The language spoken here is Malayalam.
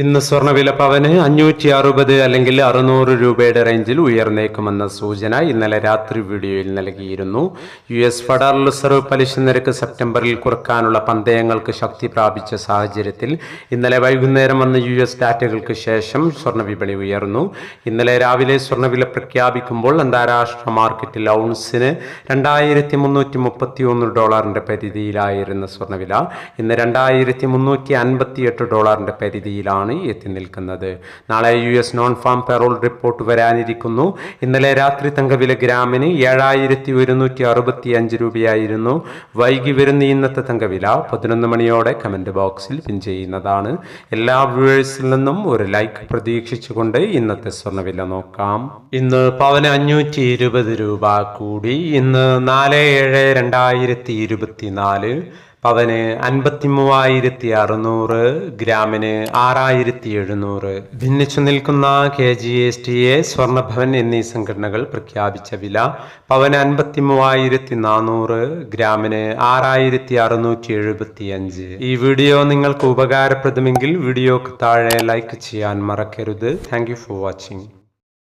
ഇന്ന് സ്വർണവില പവന് അഞ്ഞൂറ്റി അറുപത് അല്ലെങ്കിൽ അറുന്നൂറ് രൂപയുടെ റേഞ്ചിൽ ഉയർന്നേക്കുമെന്ന സൂചന ഇന്നലെ രാത്രി വീഡിയോയിൽ നൽകിയിരുന്നു. യു എസ് ഫെഡറൽ റിസർവ് പലിശ നിരക്ക് സെപ്റ്റംബറിൽ കുറക്കാനുള്ള പന്തയങ്ങൾക്ക് ശക്തി പ്രാപിച്ച സാഹചര്യത്തിൽ ഇന്നലെ വൈകുന്നേരം വന്ന യു എസ് ഡാറ്റകൾക്ക് ശേഷം സ്വർണ വിപണി ഉയർന്നു. ഇന്നലെ രാവിലെ സ്വർണവില പ്രഖ്യാപിക്കുമ്പോൾ അന്താരാഷ്ട്ര മാർക്കറ്റിൽ ഔൺസിന് രണ്ടായിരത്തി മുന്നൂറ്റി മുപ്പത്തി ഒന്ന് ഡോളറിന്റെ പരിധിയിലായിരുന്ന സ്വർണവില ഇന്ന് രണ്ടായിരത്തി മുന്നൂറ്റി അൻപത്തി എട്ട് ഡോളറിന്റെ പരിധിയിലാണ് എത്തി നിൽക്കുന്നത്. നാളെ U S non farm payroll report വരാനിരിക്കുന്നു. ഇന്നലെ രാത്രി തങ്കവില ഗ്രാമിന് ഏഴായിരത്തി ഒരുന്നൂറ്റി അറുപത്തി അഞ്ച് രൂപയായിരുന്നു. വൈകി വരുന്ന ഇന്നത്തെ തങ്കവില പതിനൊന്ന് മണിയോടെ കമന്റ് ബോക്സിൽ പിൻ ചെയ്യുന്നതാണ്. എല്ലാ വ്യൂവേഴ്സിൽ നിന്നും ഒരു ലൈക്ക് പ്രതീക്ഷിച്ചുകൊണ്ട് ഇന്നത്തെ സ്വർണവില നോക്കാം. ഇന്ന് പവന് അഞ്ഞൂറ്റി ഇരുപത് രൂപ കൂടി. ഇന്ന് നാല് ഏഴ് രണ്ടായിരത്തി ഇരുപത്തിനാല് പവന് അൻപത്തി മൂവായിരത്തി അറുന്നൂറ് ഗ്രാമിന് ആറായിരത്തി എഴുന്നൂറ് ഭിന്നിച്ചു നിൽക്കുന്ന K G S T A Swarnabhavan എന്നീ സംഘടനകൾ പ്രഖ്യാപിച്ച വില പവന് അൻപത്തി മൂവായിരത്തി നാനൂറ് ഗ്രാമിന് ആറായിരത്തി അറുന്നൂറ്റി എഴുപത്തി അഞ്ച് ഈ വീഡിയോ നിങ്ങൾക്ക് ഉപകാരപ്രദമെങ്കിൽ വീഡിയോക്ക് താഴെ ലൈക്ക് ചെയ്യാൻ മറക്കരുത്. Thank for watching.